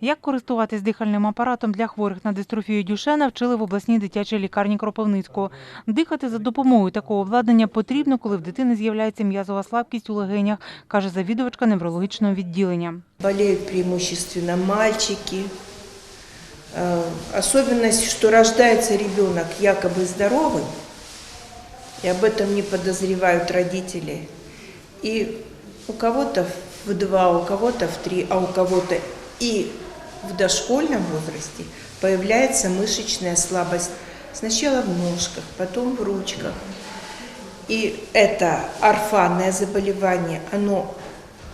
Як користуватись дихальним апаратом для хворих на дистрофію Дюшена вчили в обласній дитячій лікарні Кропивницького. Дихати за допомогою такого обладнання потрібно, коли в дитини з'являється м'язова слабкість у легенях, каже завідувачка неврологічного відділення. Болеют преимущественно мальчики. Э, Особенность, что рождается ребенок якобы здоровым, и об этом не подозревают родители. И у кого-то в два, у кого-то в три, а у кого-то и в дошкольном возрасте появляется мышечная слабость. Сначала в ножках, потом в ручках. И это орфанное заболевание, оно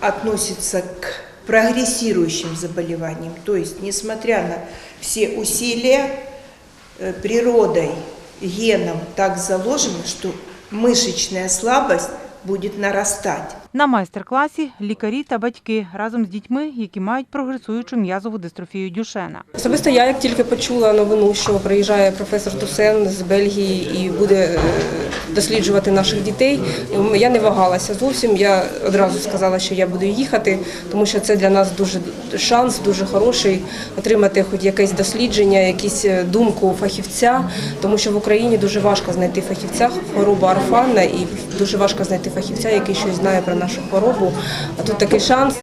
относится к прогрессирующим заболеваниям. То есть, несмотря на все усилия, э, природой, геном так заложено, что мышечная слабость будет нарастать. На майстер-класі лікарі та батьки разом з дітьми, які мають прогресуючу м'язову дистрофію Дюшена. Особисто я як тільки почула новину, що приїжджає професор Тусен з Бельгії і буде е, досліджувати наших дітей, я не вагалася зовсім. Я одразу сказала, що я буду їхати, тому що це для нас дуже шанс, дуже хороший отримати хоч якесь дослідження, якусь е, думку фахівця, тому що в Україні дуже важко знайти фахівця, хвороба орфанна, і дуже важко знайти фахівця, який щось знає про нашу хворобу. А тут такий шанс.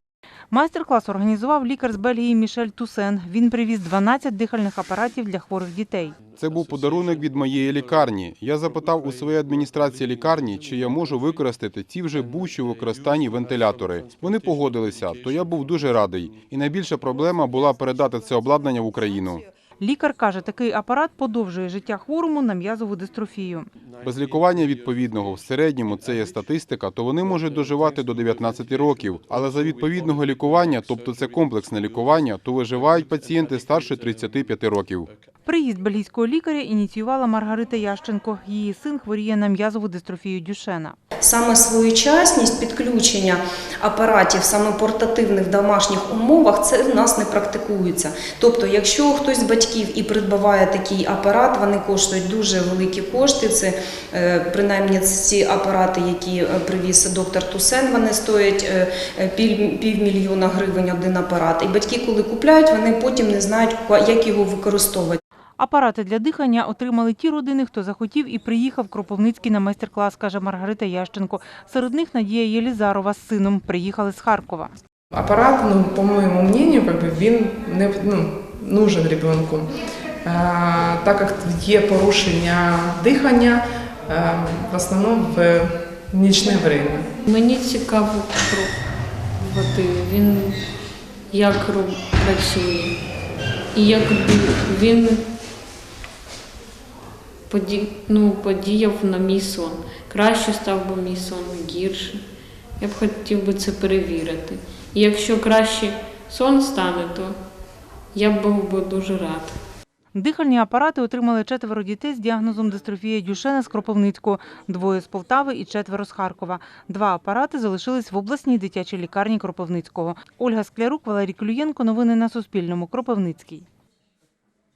Майстер-клас організував лікар з Бельгії Мішель Тусен. Він привіз 12 дихальних апаратів для хворих дітей. Це був подарунок від моєї лікарні. Я запитав у своїй адміністрації лікарні, чи я можу використати ті вже бучі в використанні вентилятори. Вони погодилися, то я був дуже радий. І найбільша проблема була передати це обладнання в Україну. Лікар каже, такий апарат подовжує життя хворому на м'язову дистрофію. Без лікування відповідного в середньому це є статистика, то вони можуть доживати до 19 років. Але за відповідного лікування, тобто це комплексне лікування, то виживають пацієнти старше 35 років. Приїзд бельгійського лікаря ініціювала Маргарита Ященко. Її син хворіє на м'язову дистрофію Дюшена. Саме своєчасність підключення апаратів саме портативних в домашніх умовах це в нас не практикується. Тобто, якщо хтось з батьків і придбаває такий апарат, вони коштують дуже великі кошти. Це е, принаймні ці апарати, які е, привіз доктор Тусен, вони стоять е, пів- півмільйона гривень один апарат. І батьки, коли купляють, вони потім не знають, як його використовувати. Апарати для дихання отримали ті родини, хто захотів і приїхав Кропивницький на майстер-клас, каже Маргарита Ященко. Серед них Надія Єлізарова з сином приїхали з Харкова. Апарат, ну, по моему мнению, він не ну, нужен ребенку, е, так як є порушення дихання е, в основному в нічне время. Мені цікаво пробувати він як працює і як він поді, ну, подіяв на мій сон. Краще став би мій сон, гірше. Я б хотів би це перевірити. І якщо краще сон стане, то я б був би дуже рад. Дихальні апарати отримали четверо дітей з діагнозом дистрофія Дюшена з Кропивницького, двоє з Полтави і четверо з Харкова. Два апарати залишились в обласній дитячій лікарні Кропивницького. Ольга Склярук, Валерій Клюєнко. Новини на Суспільному. Кропивницький.